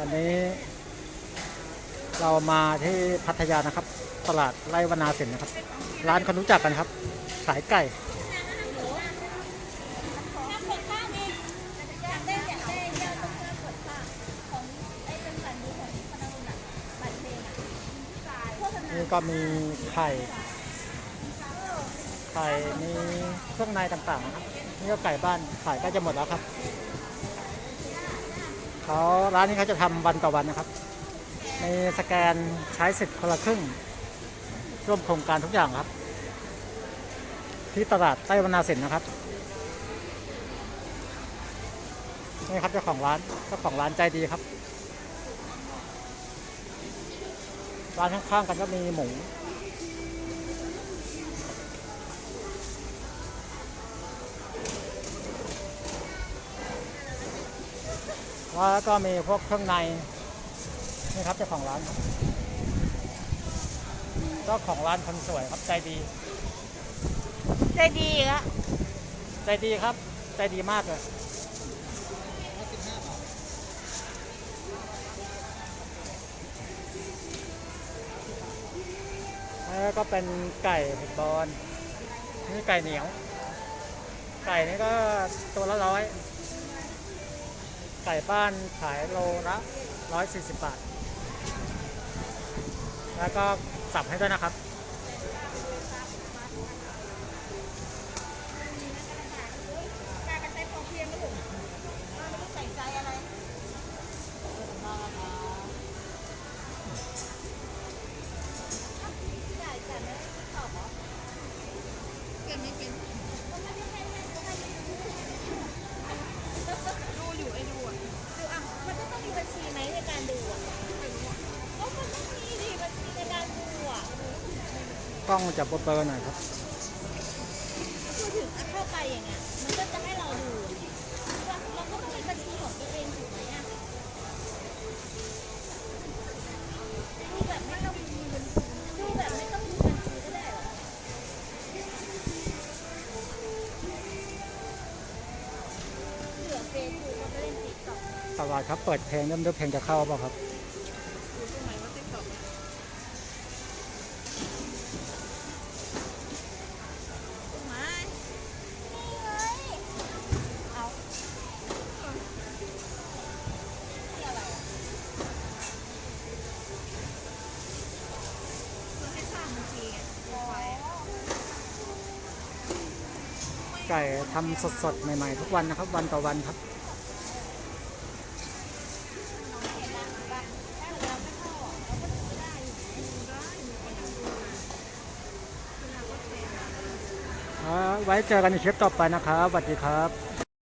วันนี้ เรามาที่พัทยานะครับ ตลาดไร่วนาสินนะครับ ร้านคนรู้จักกันครับขายไก่นี่ก็มีไข่ ไข่มีเครื่องในต่างๆนะครับ นี่ก็ไก่บ้านขายใก็จะหมดแล้วครับ เขาร้านนี้เขาจะทำวันต่อวันนะครับ มีสแกนใช้สิทธิ์คนละครึ่ง ร่วมโครงการทุกอย่างครับ ที่ตลาดใต้วนาสินนะครับนี่ครับเจ้าของร้านเจ้าของร้านใจดีครับ ร้านข้างๆกันก็มีหมู แล้วก็มีพวกเครื่องในนี่ครับเจ้าของร้านครับเจ้าของร้านคนสวยครับใจดี ใจดีละใจดีครับ ใจดีมากเลยแล้วก็เป็นไก่เผ็ดบอลนี่ไก่เหนียว ไก่นี่ก็ตัวละร้อย ไก่บ้านขายโลละร้อยสี่สิบบาท แล้วก็สับให้ด้วยนะครับ มีบัญชีไหมในการดูอะก็มันต้องมีดิบัญชีในการดูอะกล้องจะเบลอๆหน่อยครับ พูดถึงเข้าไปอย่างเงี้ย มันก็จะ ตลาดครับเปิดเพลงเริ่มด้วยเพลงจะเข้าเปล่าครับดูตรงไหมคร้างบัญชีไงเอาไว้ไก่ทำสดๆ ใหม่ ๆ ทุกวันนะครับ วันต่อวันครับ เห็นแล้วปะถ้าเราไม่เข้าอะเราก็ดูไม่ได้อยู่ได้อยู่คนดูเวลาก็เป็น ไว้เจอกันในคลิปต่อไปนะครับสวัสดีครับ